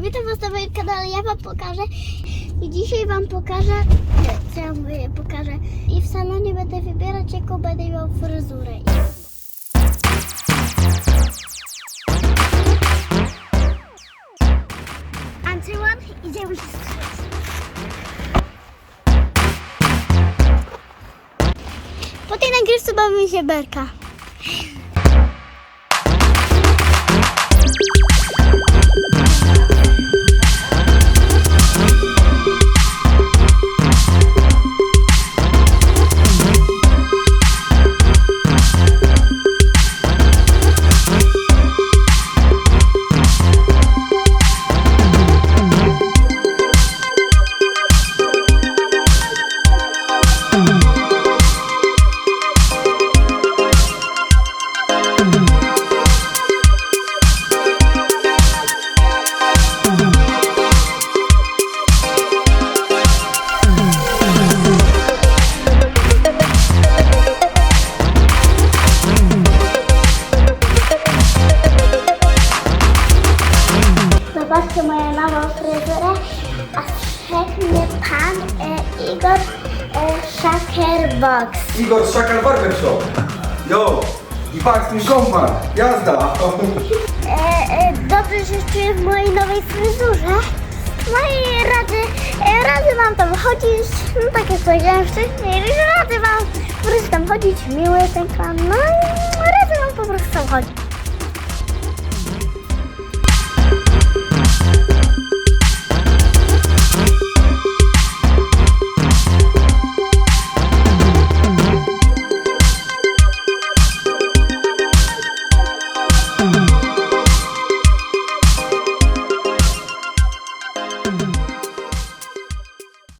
witam was na moim kanale, ja wam pokażę i dzisiaj wam pokażę, co ja mówię, pokażę i w salonie będę wybierać jaką będę miał fryzurę. Antyłan, idziemy się strzec. Po tej nagrywce bawimy się berka. Zobaczcie moją nową fryzurę, a wszedł mnie pan e, Igor e, Shakerbox. Igor Szakal Barber Shop. Jo! I Max mi kompa. Jazda! E, e, dobrze się czuję w mojej nowej fryzurze. No i radzę, e, radzę wam tam chodzić, no tak jak powiedziałem wcześniej, że radzę wam po prostu tam chodzić, miły ten klan, no i radzę wam po prostu tam chodzić.